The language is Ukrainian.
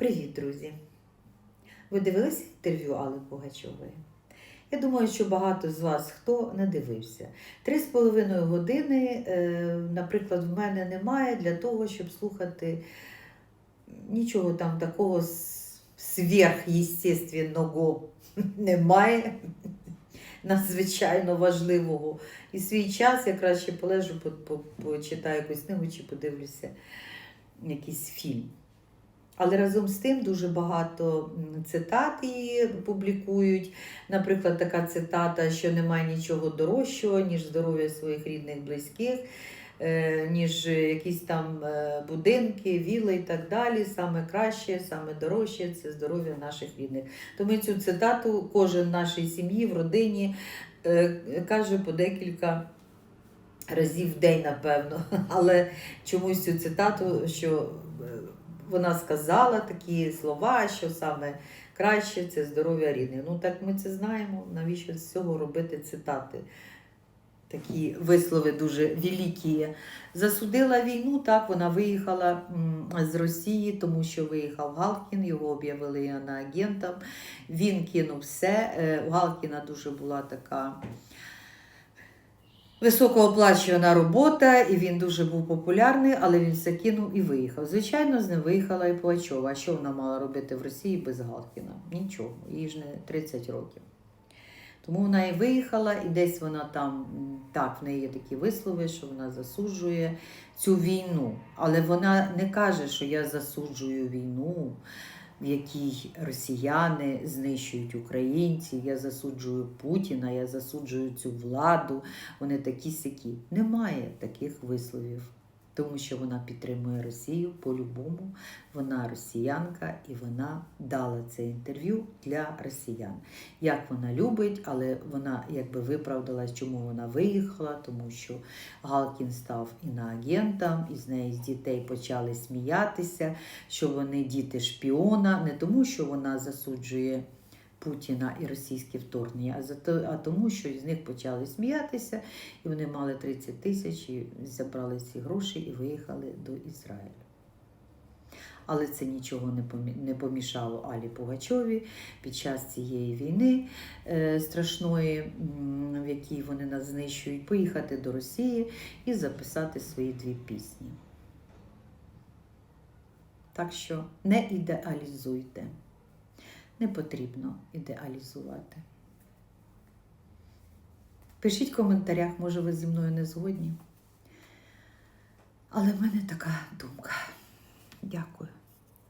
Привіт, друзі! Ви дивилися інтерв'ю Алли Пугачової? Я думаю, що багато з вас хто не дивився. Три з половиною години, е, наприклад, в мене немає для того, щоб слухати нічого там такого с- сверхъестественного немає. Надзвичайно важливого. І свій час я краще полежу, по- по- почитаю якусь книгу чи подивлюся якийсь фільм. Але разом з тим дуже багато цитат її публікують. Наприклад, така цитата, що немає нічого дорожчого, ніж здоров'я своїх рідних, близьких, е, ніж якісь там е, будинки, віли і так далі. Саме краще, саме дорожче це здоров'я наших рідних. Тому цю цитату кожен в нашій сім'ї, в родині е, каже по декілька разів в день, напевно. Але чомусь цю цитату, що вона сказала такі слова, що саме краще це здоров'я рідних. Ну так ми це знаємо. Навіщо з цього робити цитати? Такі вислови дуже великі. Засудила війну, так, вона виїхала з Росії, тому що виїхав Галкін, його об'явили агентом. Він кинув все. Е, У Галкіна дуже була така високооплачувана робота, і він дуже був популярний, але він все кинув і виїхав. Звичайно, з ним виїхала і Пугачова. А що вона мала робити в Росії без Галкіна? Нічого, їй ж не 30 років. Тому вона і виїхала, і десь вона там, так, в неї є такі вислови, що вона засуджує цю війну. Але вона не каже, що я засуджую війну, в якій росіяни знищують українців, я засуджую Путіна, я засуджую цю владу, вони такі сякі. Немає таких висловів, тому що вона підтримує Росію по-любому. Вона росіянка і вона дала це інтерв'ю для росіян. Як вона любить, але вона якби виправдалась, чому вона виїхала, тому що Галкін став іноагентом, і з неї з дітей почали сміятися, що вони діти шпіона, не тому, що вона засуджує. Путіна і російське вторгнення, а то, а тому, що з них почали сміятися, і вони мали 30 тисяч, і забрали ці гроші і виїхали до Ізраїлю. Але це нічого не помішало Алі Пугачові під час цієї війни е, страшної, в якій вони нас знищують, поїхати до Росії і записати свої дві пісні. Так що не ідеалізуйте. Не потрібно ідеалізувати. Пишіть в коментарях, може ви зі мною не згодні. Але в мене така думка. Дякую.